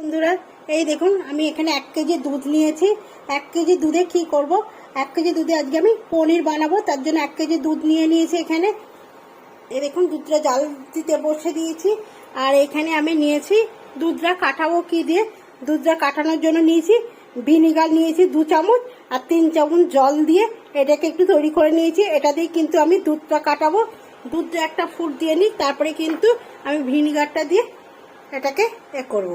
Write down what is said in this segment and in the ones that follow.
বন্ধুরা, এই দেখুন, আমি এখানে এক কেজি দুধ নিয়েছি। এক কেজি দুধে কি করব? এক কেজি দুধে আজকে আমি পনির বানাবো, তার জন্য এক কেজি দুধ নিয়ে নিয়েছি এখানে। এই দেখুন, দুধটা জাল দিতে বসে দিয়েছি। আর এখানে আমি নিয়েছি দুধটা কাটাবো কি দিয়ে? দুধটা কাটানোর জন্য নিয়েছি ভিনিগার, নিয়েছি দু চামচ আর তিন চামচ জল দিয়ে এটাকে একটু তৈরি করে নিয়েছি। এটা দিয়ে কিন্তু আমি দুধটা কাটাবো। দুধটা একটা ফুট দিয়ে নিই, তারপরে কিন্তু আমি ভিনিগারটা দিয়ে এটাকে এ করব।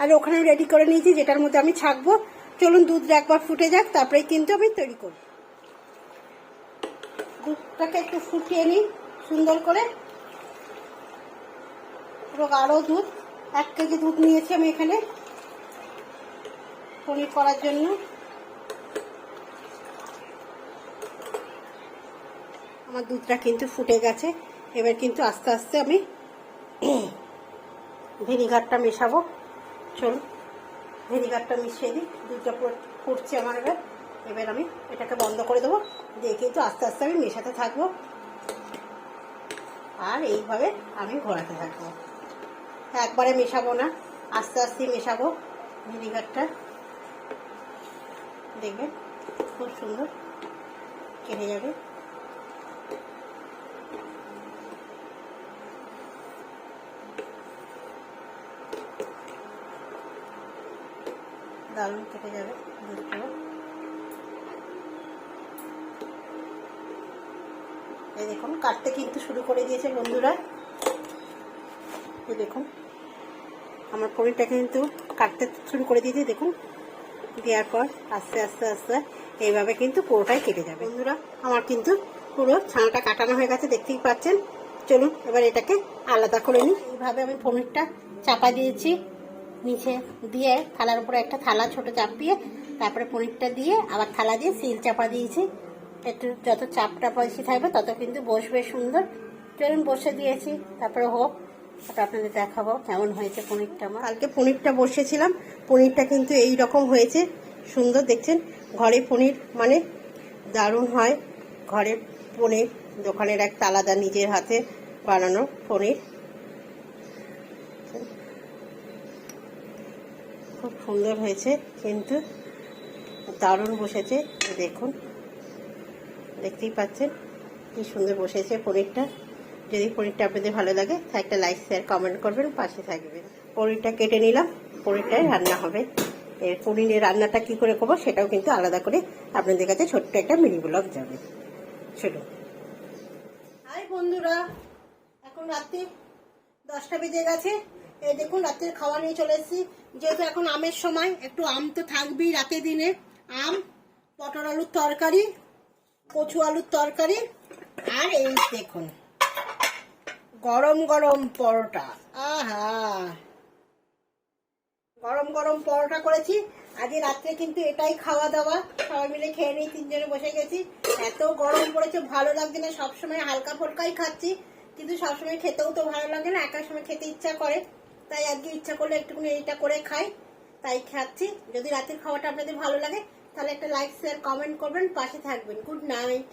আর ওখানে রেডি করে নিয়েছি, যেটার মধ্যে আমি ছাকবো। চলুন দুধটা একবার ফুটে যাক তারপরে কিন্তু আমি তৈরি করব। দুধটাকে একটু ফুটিয়ে নিই, সুন্দর করে। পুরো দুধ, এক কেজি দুধ নিয়েছি আমি এখানে পনির করার জন্য। আমার দুধটা কিন্তু ফুটে গেছে। এবার কিন্তু আস্তে আস্তে আমি ভিনিগারটা মেশাবো। চলুন ভিনিগারটা মিশিয়ে দিই। দুধটা ফুটছে আমার এবার। এবার আমি এটাকে বন্ধ করে দেবো। দিয়ে কিন্তু আস্তে আস্তে আমি মেশাতে থাকব। আর এইভাবে আমি ঘোরাতে থাকব। একবারে মেশাবো না। আস্তে আস্তে মেশাবো ভিনিগারটা দেখবেন খুব সুন্দর। কেটে যাবে। দারুণ কেটে যাবে দুধগুলো এই দেখুন, কাটতে কিন্তু শুরু করে দিয়েছে বন্ধুরা। এই দেখুন, আমার পনিরটা কিন্তু কাটতে শুরু করে দিয়েছে, দেখুন। দেওয়ার পর আস্তে আস্তে আস্তে এইভাবে কিন্তু পুরোটাই কেটে যাবে। বন্ধুরা, আমার কিন্তু পুরো ছানাটা কাটানো হয়ে গেছে, দেখতেই পাচ্ছেন। চলুন, এবার এটাকে আলাদা করে নিই। এইভাবে আমি পনিরটা চাপা দিয়েছি। নিচে দিয়ে থালার উপরে একটা থালা ছোট চাপ দিয়ে তারপরে পনিরটা দিয়ে আবার থালা দিয়ে সিল চাপা দিয়েছি। একটু যত চাপটা বেশি থাকবে তত কিন্তু বসবে সুন্দর। চলুন বসে দিয়েছি, তারপরে হোক ওটা আপনাদের দেখাবো কেমন হয়েছে পনিরটা আমার। কালকে পনিরটা বসেছিলাম, পনিরটা কিন্তু এই রকম হয়েছে, সুন্দর দেখছেন। ঘরে পনির মানে দারুণ হয়। ঘরে পনির, দোকানের একটা আলাদা নিজের হাতে বানানো পনির। খুব সুন্দর হয়েছে, কিন্তু দারুণ বসেছে। দেখুন, দেখতেই পাচ্ছেন কি সুন্দর বসেছে পনিরটা। যদি পনিরটা আপনাদের ভালো লাগে একটা লাইক, শেয়ার, কমেন্ট করবেন, পাশে থাকবেন। পনিরটা কেটে নিলাম, পনিরটাই রান্না হবে। এর পনিরের রান্নাটা কি করে করব সেটাও কিন্তু আলাদা করে আপনাদের কাছে ছোট্ট একটা মিনি ব্লগ যাবে। চলুন। হাই বন্ধুরা, এখন রাত্রি দশটা বেজে গেছে। এই দেখুন, রাতের খাওয়া নিয়ে চলে এসেছি। যেহেতু এখন আমের সময়, একটু আম তো থাকবেই রাতে দিনে। আম, পটল আলুর তরকারি, কচু আলুর তরকারি, আর এই দেখুন, গরম গরম পরোটা। আহা! গরম গরম পরোটা করেছি। আজকে রাত্রে কিন্তু এটাই খাওয়া দাওয়া। সবাই মিলে খেয়ে নিই তিনজনে বসে গেছি। এত গরম পড়েছে, ভালো লাগছে না। সবসময় হালকা ফুলকাই খাচ্ছি। কিন্তু সবসময় খেতেও তো ভালো লাগে না একার সময় খেতে ইচ্ছা করে। তাই আজকে ইচ্ছা করলে একটুখানি এইটা করে খাই, তাই খাচ্ছি। যদি রাতের খাওয়াটা আপনাদের ভালো লাগে, তাহলে একটা লাইক শেয়ার কমেন্ট করবেন, পাশে থাকবেন। Good night